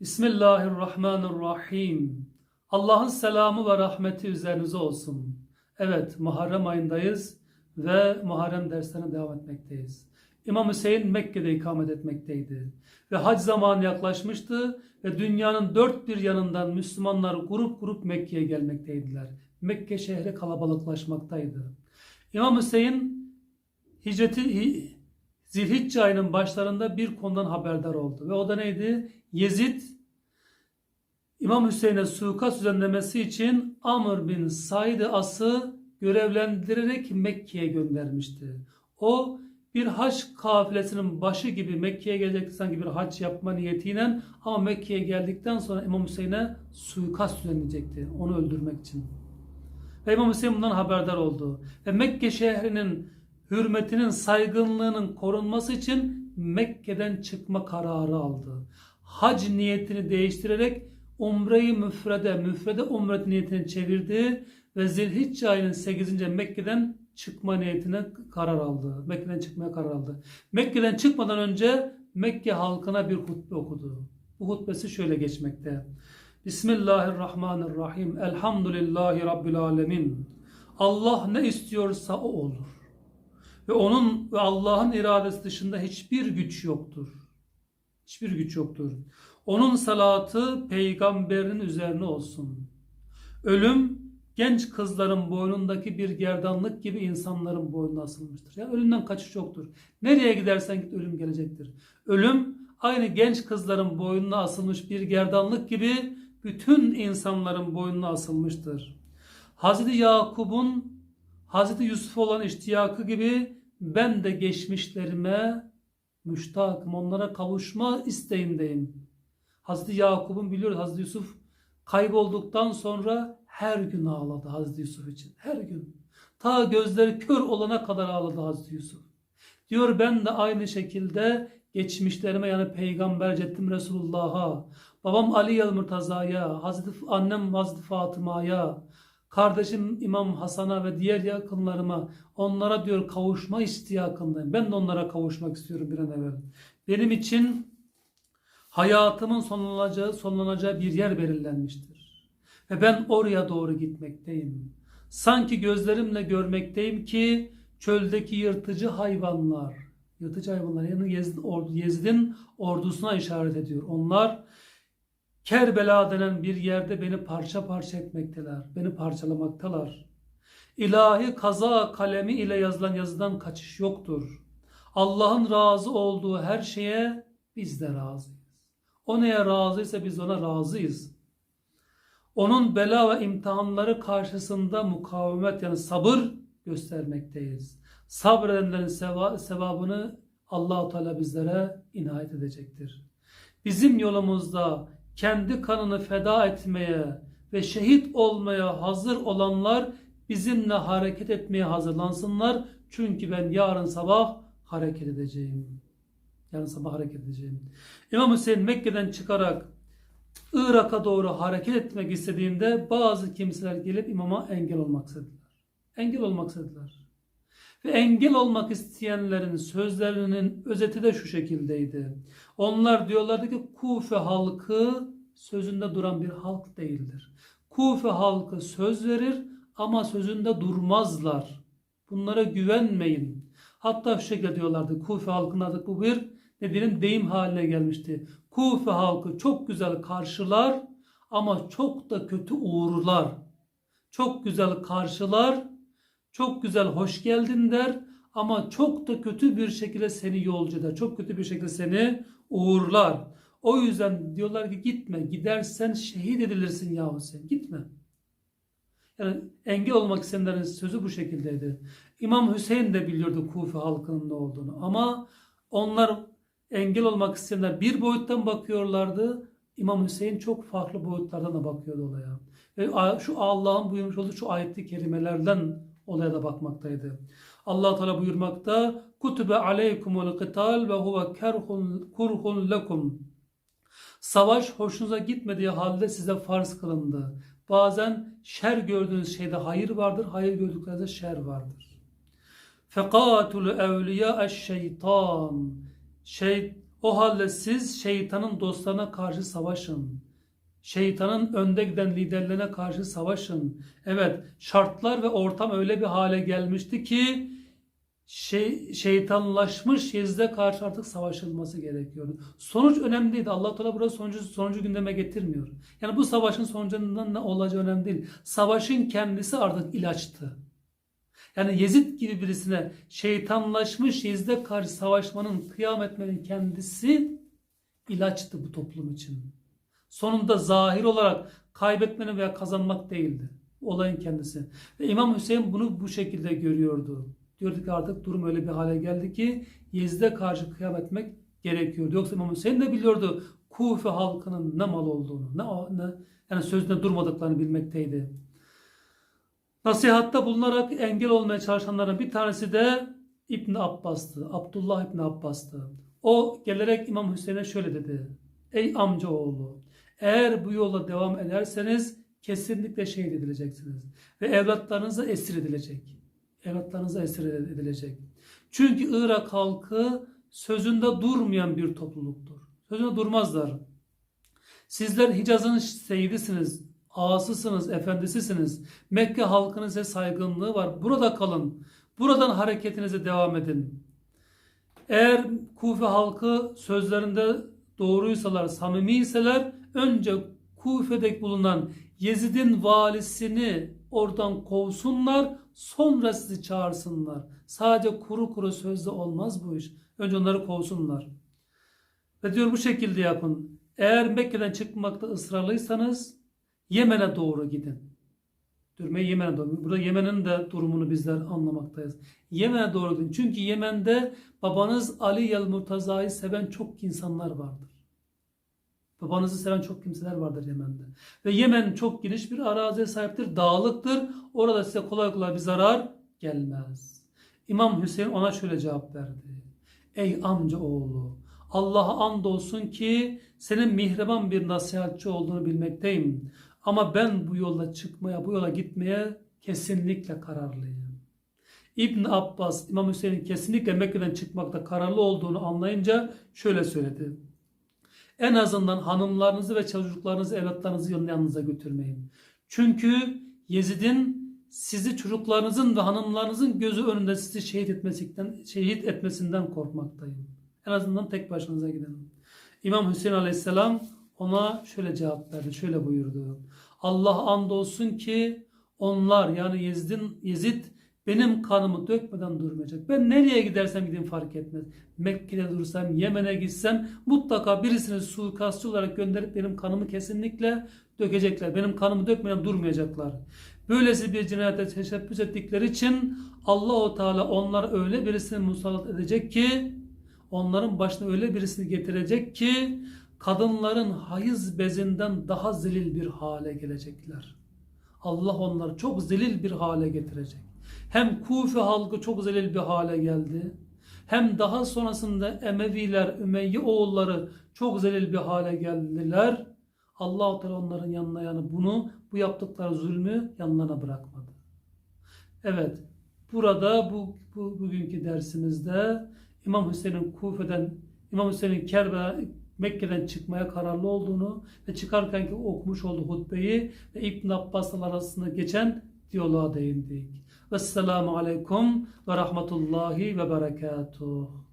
Bismillahirrahmanirrahim. Allah'ın selamı ve rahmeti üzerinize olsun. Evet, Muharrem ayındayız ve Muharrem derslerine devam etmekteyiz. İmam Hüseyin Mekke'de ikamet etmekteydi. Ve hac zamanı yaklaşmıştı ve dünyanın dört bir yanından Müslümanlar grup grup Mekke'ye gelmekteydiler. Mekke şehri kalabalıklaşmaktaydı. İmam Hüseyin hicreti hi- Zilhicce ayının başlarında bir konudan haberdar oldu. Ve o da neydi? Yezid İmam Hüseyin'e suikast düzenlemesi için Amr bin Said As'ı görevlendirerek Mekke'ye göndermişti. O bir haç kafilesinin başı gibi Mekke'ye gelecekti sanki bir haç yapma niyetiyle ama Mekke'ye geldikten sonra İmam Hüseyin'e suikast düzenleyecekti onu öldürmek için. Ve İmam Hüseyin bundan haberdar oldu. Ve Mekke şehrinin hürmetinin, saygınlığının korunması için Mekke'den çıkma kararı aldı. Hac niyetini değiştirerek umre-i müfrede, müfrede umret niyetini çevirdi ve Zilhicce ayının 8. Mekke'den çıkma niyetine karar aldı. Mekke'den çıkmaya karar aldı. Mekke'den çıkmadan önce Mekke halkına bir hutbe okudu. Bu hutbesi şöyle geçmekte. Bismillahirrahmanirrahim. Elhamdülillahi Rabbil alemin. Allah ne istiyorsa o olur. Ve onun ve Allah'ın iradesi dışında hiçbir güç yoktur. Hiçbir güç yoktur. Onun salatı peygamberin üzerine olsun. Ölüm genç kızların boynundaki bir gerdanlık gibi insanların boynuna asılmıştır. Ya ölümden kaçış yoktur. Nereye gidersen git ölüm gelecektir. Ölüm aynı genç kızların boynuna asılmış bir gerdanlık gibi bütün insanların boynuna asılmıştır. Hazreti Yakup'un Hazreti Yusuf olan iştiyakı gibi ben de geçmişlerime müştakım. Onlara kavuşma isteğindeyim. Hazreti Yakup'un biliyoruz Hazreti Yusuf kaybolduktan sonra her gün ağladı Hazreti Yusuf için. Her gün. Ta gözleri kör olana kadar ağladı Hazreti Yusuf. Diyor ben de aynı şekilde geçmişlerime yani Peygamber Ceddim Resulullah'a, babam Ali Yel Murtaza'ya, Hazreti annem Hazreti Fatıma'ya, kardeşim İmam Hasan'a ve diğer yakınlarıma onlara diyor kavuşma istiyakındayım. Ben de onlara kavuşmak istiyorum bir an evvel. Benim için hayatımın sonlanacağı, sonlanacağı bir yer belirlenmiştir. Ve ben oraya doğru gitmekteyim. Sanki gözlerimle görmekteyim ki çöldeki yırtıcı hayvanlar, yırtıcı hayvanlar yani Yezid'in ordusuna işaret ediyor. Onlar Kerbela denen bir yerde beni parça parça etmekteler. Beni parçalamaktalar. İlahi kaza kalemi ile yazılan yazıdan kaçış yoktur. Allah'ın razı olduğu her şeye biz de razıyız. O neye razıysa biz ona razıyız. Onun bela ve imtihanları karşısında mukavemet yani sabır göstermekteyiz. Sabredenlerin seva, sevabını Allahu Teala bizlere inayet edecektir. Bizim yolumuzda kendi kanını feda etmeye ve şehit olmaya hazır olanlar bizimle hareket etmeye hazırlansınlar. Çünkü ben yarın sabah hareket edeceğim. Yarın sabah hareket edeceğim. İmam Hüseyin Mekke'den çıkarak Irak'a doğru hareket etmek istediğinde bazı kimseler gelip imama engel olmak istediler. Engel olmak istediler. Ve engel olmak isteyenlerin sözlerinin özeti de şu şekildeydi. Onlar diyorlardı ki Kufe halkı sözünde duran bir halk değildir. Kufe halkı söz verir ama sözünde durmazlar. Bunlara güvenmeyin. Hatta şu şekilde diyorlardı. Kufe halkının adı bu bir ne deyim haline gelmişti. Kufe halkı çok güzel karşılar ama çok da kötü uğurlar. Çok güzel karşılar, çok güzel hoş geldin der ama çok da kötü bir şekilde seni yolcu eder. Çok kötü bir şekilde seni uğurlar. O yüzden diyorlar ki gitme. Gidersen şehit edilirsin yahu sen. Gitme. Yani engel olmak isteyenlerin sözü bu şekildeydi. İmam Hüseyin de biliyordu Kufe halkının ne olduğunu. Ama onlar engel olmak isteyenler bir boyuttan bakıyorlardı. İmam Hüseyin çok farklı boyutlardan da bakıyordu olaya. Ve şu Allah'ın buyurmuş olduğu şu ayetli kelimelerden olaya da bakmaktaydı. Allah Teala buyurmakta: "Kutube aleykumul qital ve huve kerhun kurhun lekum." Savaş hoşunuza gitmediği halde size farz kılındı. Bazen şer gördüğünüz şeyde hayır vardır, hayır gördüklerinizde şer vardır. Fekatul evliya şeytan. Şey, O halde siz şeytanın dostlarına karşı savaşın. Şeytanın önde giden liderlerine karşı savaşın. Evet, şartlar ve ortam öyle bir hale gelmişti ki şey, şeytanlaşmış Yezid'e karşı artık savaşılması gerekiyordu. Sonuç önemli değil. Allah Teala burada sonucu, sonucu gündeme getirmiyor. Yani bu savaşın sonucundan ne olacağı önemli değil. Savaşın kendisi artık ilaçtı. Yani Yezid gibi birisine şeytanlaşmış Yezid'e karşı savaşmanın, kıyam etmenin kendisi ilaçtı bu toplum için. Sonunda zahir olarak kaybetmenin veya kazanmak değildi. Olayın kendisi. Ve İmam Hüseyin bunu bu şekilde görüyordu. Diyordu ki artık durum öyle bir hale geldi ki Yezid'e karşı kıyam etmek gerekiyordu. Yoksa İmam Hüseyin de biliyordu Kufe halkının ne mal olduğunu, ne, ne yani sözünde durmadıklarını bilmekteydi. Nasihatta bulunarak engel olmaya çalışanların bir tanesi de İbn Abbas'tı. Abdullah İbn Abbas'tı. O gelerek İmam Hüseyin'e şöyle dedi. Ey amcaoğlu eğer bu yola devam ederseniz kesinlikle şehit edileceksiniz. Ve evlatlarınıza esir edilecek. Evlatlarınıza esir edilecek. Çünkü Irak halkı sözünde durmayan bir topluluktur. Sözünde durmazlar. Sizler Hicaz'ın seyidisiniz, ağasısınız, efendisisiniz. Mekke halkının size saygınlığı var. Burada kalın. Buradan hareketinize devam edin. Eğer Kufe halkı sözlerinde doğruysalar, samimiyseler önce Kufe'de bulunan Yezid'in valisini oradan kovsunlar, sonra sizi çağırsınlar. Sadece kuru kuru sözle olmaz bu iş. Önce onları kovsunlar. Ve diyor bu şekilde yapın. Eğer Mekke'den çıkmakta ısrarlıysanız Yemen'e doğru gidin. Diyorum Yemen'e doğru. Burada Yemen'in de durumunu bizler anlamaktayız. Yemen'e doğru gidin. Çünkü Yemen'de babanız Ali Yel Murtaza'yı seven çok insanlar vardır. Babanızı seven çok kimseler vardır Yemen'de. Ve Yemen çok geniş bir araziye sahiptir. Dağlıktır. Orada size kolay kolay bir zarar gelmez. İmam Hüseyin ona şöyle cevap verdi. Ey amca oğlu Allah'a andolsun ki senin mihreban bir nasihatçı olduğunu bilmekteyim. Ama ben bu yola çıkmaya, bu yola gitmeye kesinlikle kararlıyım. İbn Abbas, İmam Hüseyin'in kesinlikle Mekke'den çıkmakta kararlı olduğunu anlayınca şöyle söyledi. En azından hanımlarınızı ve çocuklarınızı, evlatlarınızı yanınıza götürmeyin. Çünkü Yezid'in sizi çocuklarınızın ve hanımlarınızın gözü önünde sizi şehit etmesinden, şehit etmesinden korkmaktayım. En azından tek başınıza gidin. İmam Hüseyin Aleyhisselam ona şöyle cevap verdi, şöyle buyurdu. Allah andolsun ki onlar yani Yezid'in Yezid benim kanımı dökmeden durmayacak. Ben nereye gidersem gideyim fark etmez. Mekke'de dursam, Yemen'e gitsem mutlaka birisini suikastçı olarak gönderip benim kanımı kesinlikle dökecekler. Benim kanımı dökmeden durmayacaklar. Böylesi bir cinayete teşebbüs ettikleri için Allahu Teala onlara öyle birisini musallat edecek ki onların başına öyle birisini getirecek ki kadınların hayız bezinden daha zelil bir hale gelecekler. Allah onları çok zelil bir hale getirecek. Hem Kufe halkı çok zelil bir hale geldi. Hem daha sonrasında Emeviler, Ümeyye oğulları çok zelil bir hale geldiler. Allah-u Teala onların yanına yani bunu, bu yaptıkları zulmü yanlarına bırakmadı. Evet, burada bu, bu bugünkü dersimizde İmam Hüseyin'in Kufe'den, İmam Hüseyin'in Kerbela, Mekke'den çıkmaya kararlı olduğunu ve çıkarken ki okumuş olduğu hutbeyi ve İbn Abbas'la arasında geçen diyaloğa değindik. Vesselamu aleyküm ve rahmetullahi ve berekatuhu.